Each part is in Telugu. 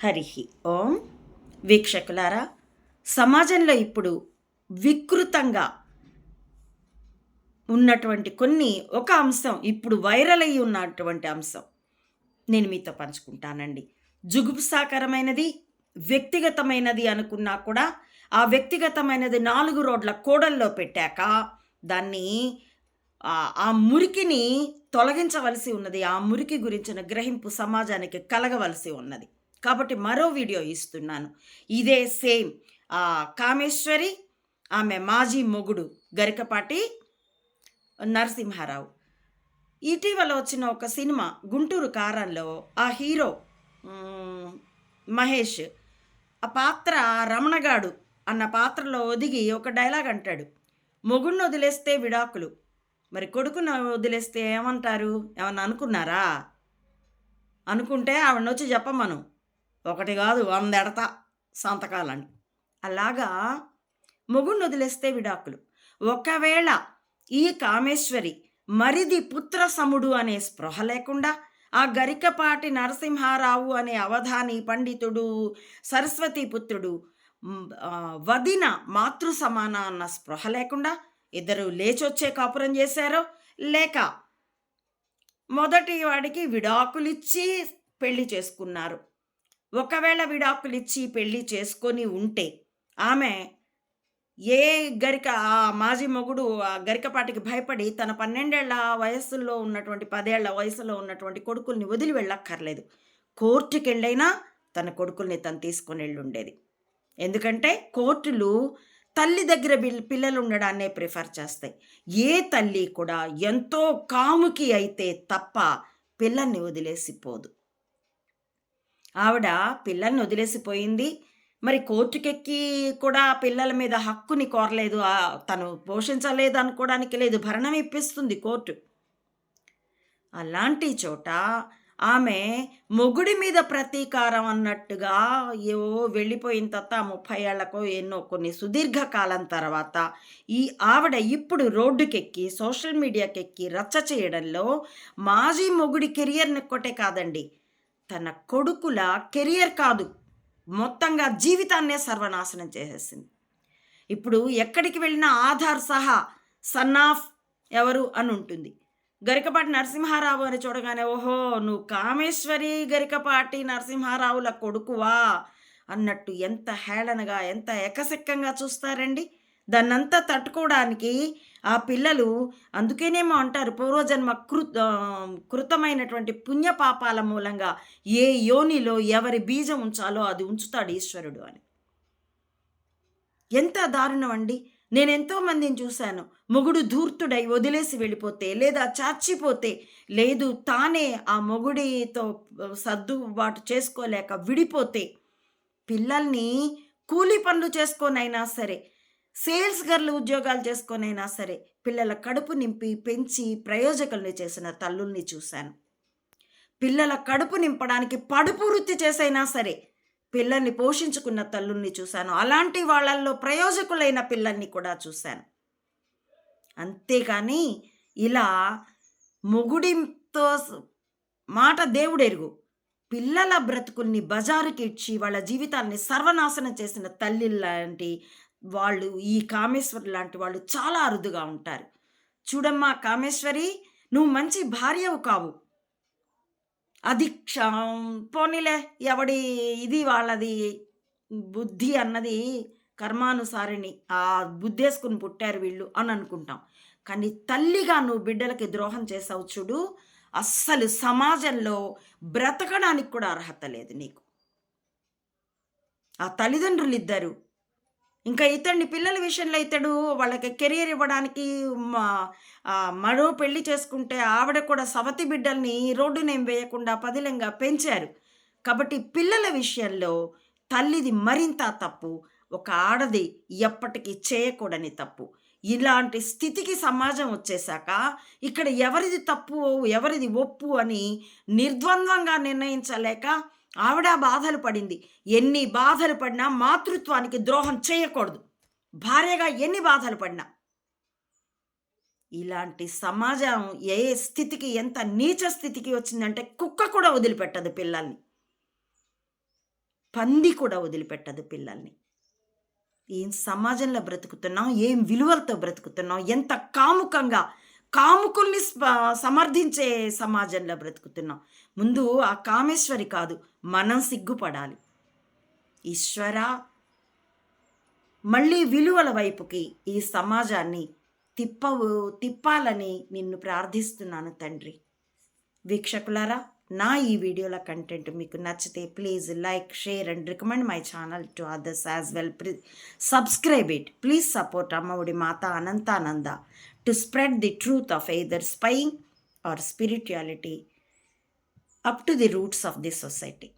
హరి. ఓం వీక్షకులారా సమాజంలో ఇప్పుడు వికృతంగా ఉన్నటువంటి కొన్ని ఒక అంశం ఇప్పుడు వైరల్ అయి ఉన్నటువంటి అంశం నేను మీతో పంచుకుంటానండి. జుగుప్సాకరమైనది వ్యక్తిగతమైనది అనుకున్నా కూడా ఆ వ్యక్తిగతమైనది నాలుగు రోడ్ల కోడల్లో పెట్టాక దాన్ని ఆ- ఆ మురికిని తొలగించవలసి ఉన్నది ఆ మురికి గురించిన గ్రహింపు సమాజానికి కలగవలసి ఉన్నది. కాబట్టి మరో వీడియో ఇస్తున్నాను. ఇదే సేమ్. ఆ కామేశ్వరి ఆమె మాజీ మొగుడు గరికపాటి నరసింహారావు. ఇటీవల వచ్చిన ఒక సినిమా గుంటూరు కారంలో ఆ హీరో మహేష్ ఆ పాత్ర రమణగాడు అన్న పాత్రలో ఒదిగి ఒక డైలాగ్ అంటాడు. మొగుడిని వదిలేస్తే విడాకులు. మరి కొడుకును వదిలేస్తే ఏమంటారు? ఏమన్నా అనుకున్నారా? అనుకుంటే ఆవిడని వచ్చి చెప్పమను. ఒకటి కాదు వందెడత ఎడతా సంతకాలని అలాగా మొగుణ్ణి వదిలేస్తే విడాకులు. ఒకవేళ ఈ కామేశ్వరి మరిది పుత్ర సముడు అనే స్పృహ లేకుండా ఆ గరికపాటి నరసింహారావు అనే అవధాని పండితుడు సరస్వతి పుత్రుడు వదిన మాతృ సమాన అన్న స్పృహ లేకుండా ఇద్దరు లేచొచ్చే కాపురం చేశారో లేక మొదటి వాడికి విడాకులిచ్చి పెళ్ళి చేసుకున్నారు. ఒకవేళ విడాకులిచ్చి పెళ్ళి చేసుకొని ఉంటే ఆమె ఏ గరిక ఆ మాజీ మొగుడు ఆ గరికపాటికి భయపడి తన పన్నెండేళ్ళ వయస్సులో ఉన్నటువంటి పదేళ్ళ వయసులో ఉన్నటువంటి కొడుకుల్ని వదిలి వెళ్ళక్కర్లేదు. కోర్టుకి వెళ్ళైనా తన కొడుకుల్ని తను తీసుకొని వెళ్ళుండేది. ఎందుకంటే కోర్టులు తల్లి దగ్గర పిల్లలు ఉండడాన్నే ప్రిఫర్ చేస్తాయి. ఏ తల్లి కూడా ఎంతో కాముకి అయితే తప్ప పిల్లల్ని వదిలేసిపోదు ఆవిడ పిల్లల్ని వదిలేసిపోయింది. మరి కోర్టుకెక్కి కూడా పిల్లల మీద హక్కుని కోరలేదు. తను పోషించలేదు అనుకోవడానికి లేదు. భరణం ఇప్పిస్తుంది కోర్టు. అలాంటి చోట ఆమె మొగుడి మీద ప్రతీకారం అన్నట్టుగా ఏవో వెళ్ళిపోయిన తర్వాత ముప్పై ఏళ్ళకో ఎన్నో కొన్ని సుదీర్ఘ కాలం తర్వాత ఈ ఆవిడ ఇప్పుడు రోడ్డుకెక్కి సోషల్ మీడియాకెక్కి రచ్చ చేయడంలో మాజీ మొగుడి కెరియర్ని ఒక్కటే కాదండి. తన కొడుకుల కెరియర్ కాదు మొత్తంగా జీవితాన్నే సర్వనాశనం చేసేసింది. ఇప్పుడు ఎక్కడికి వెళ్ళినా ఆధార్ సహా సన్ ఆఫ్ ఎవరు అని ఉంటుంది. గరికపాటి నరసింహారావు అని చూడగానే ఓహో నువ్వు కామేశ్వరి గరికపాటి నరసింహారావుల కొడుకువా అన్నట్టు ఎంత హేళనగా ఎంత ఎకసెక్కంగా చూస్తారండి. దాన్నంతా తట్టుకోవడానికి ఆ పిల్లలు అందుకేనేమో అంటారు పూర్వజన్మ కృ కృతమైనటువంటి పుణ్యపాపాల మూలంగా ఏ యోనిలో ఎవరి బీజం ఉంచాలో అది ఉంచుతాడు ఈశ్వరుడు అని. ఎంత దారుణం అండి. నేను ఎంతో మందిని చూశాను. మొగుడు ధూర్తుడై వదిలేసి వెళ్ళిపోతే లేదా చాచిపోతే లేదు తానే ఆ మొగుడితో సర్దుబాటు చేసుకోలేక విడిపోతే పిల్లల్ని కూలీ పనులు చేసుకొనైనా సరే సేల్స్ గర్లు ఉద్యోగాలు చేసుకొనైనా సరే పిల్లల కడుపు నింపి పెంచి ప్రయోజకుల్ని చేసిన తల్లుల్ని చూశాను. పిల్లల కడుపు నింపడానికి పడుపు వృత్తి చేసైనా సరే పిల్లల్ని పోషించుకున్న తల్లుల్ని చూశాను. అలాంటి వాళ్ళల్లో ప్రయోజకులైన పిల్లల్ని కూడా చూశాను. అంతేకాని ఇలా మొగుడితో మాట దేవుడెరుగు. పిల్లల బ్రతుకుల్ని బజారుకి ఇచ్చి వాళ్ళ జీవితాన్ని సర్వనాశనం చేసిన తల్లి లాంటి వాళ్ళు ఈ కామేశ్వరి లాంటి వాళ్ళు చాలా అరుదుగా ఉంటారు. చూడమ్మా కామేశ్వరి నువ్వు మంచి భార్యవు కావు. అది పోనీలే ఎవడి ఇది వాళ్ళది బుద్ధి అన్నది కర్మానుసారిని ఆ బుద్ధేసుకుని పుట్టారు వీళ్ళు అని అనుకుంటాం. కానీ తల్లిగా నువ్వు బిడ్డలకి ద్రోహం చేసావు చూడు అస్సలు సమాజంలో బ్రతకడానికి కూడా అర్హత లేదు నీకు. ఆ తల్లిదండ్రులు ఇద్దరు ఇంకా ఇతడిని పిల్లల విషయంలో ఇతడు వాళ్ళకి కెరియర్ ఇవ్వడానికి మా- మరో పెళ్ళి చేసుకుంటే ఆవిడ కూడా సవతి బిడ్డల్ని రోడ్డు నేమ్ వేయకుండా పదిలంగా పెంచారు. కాబట్టి పిల్లల విషయంలో తల్లిది మరింత తప్పు ఒక ఆడది ఎప్పటికీ చేయకూడని తప్పు. ఇలాంటి స్థితికి సమాజం వచ్చేసాక ఇక్కడ ఎవరిది తప్పు ఎవరిది ఒప్పు అని నిర్ద్వంద్వంగా నిర్ణయించలేక ఆవిడ బాధలు పడింది. ఎన్ని బాధలు పడినా మాతృత్వానికి ద్రోహం చేయకూడదు. భార్యగా ఎన్ని బాధలు పడినా. ఇలాంటి సమాజం ఏ స్థితికి ఎంత నీచ స్థితికి వచ్చిందంటే కుక్క కూడా వదిలిపెట్టదు పిల్లల్ని. పంది కూడా వదిలిపెట్టదు పిల్లల్ని. ఏం సమాజంలో బ్రతుకుతున్నాం ఏం విలువలతో బ్రతుకుతున్నాం ఎంత కాముకంగా కాముకుల్ని సమర్థించే సమాజంలో బ్రతుకుతున్నాం. ముందు ఆ కామేశ్వరి కాదు మనం సిగ్గుపడాలి. ఈశ్వర మళ్ళీ విలువల వైపుకి ఈ సమాజాన్ని తిప్పవు తిప్పాలని నిన్ను ప్రార్థిస్తున్నాను తండ్రి. వీక్షకులారా నా ఈ వీడియోల కంటెంట్ మీకు నచ్చితే please like share and recommend my channel to others as well. Subscribe it. Please support Ammaodi Mata Anantananda. to spread the truth of either spying or spirituality up to the roots of the society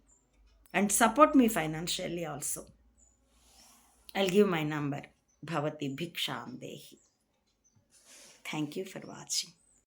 and support me financially also. I'll give my number Bhavati Bhiksham Dehi. Thank you for watching.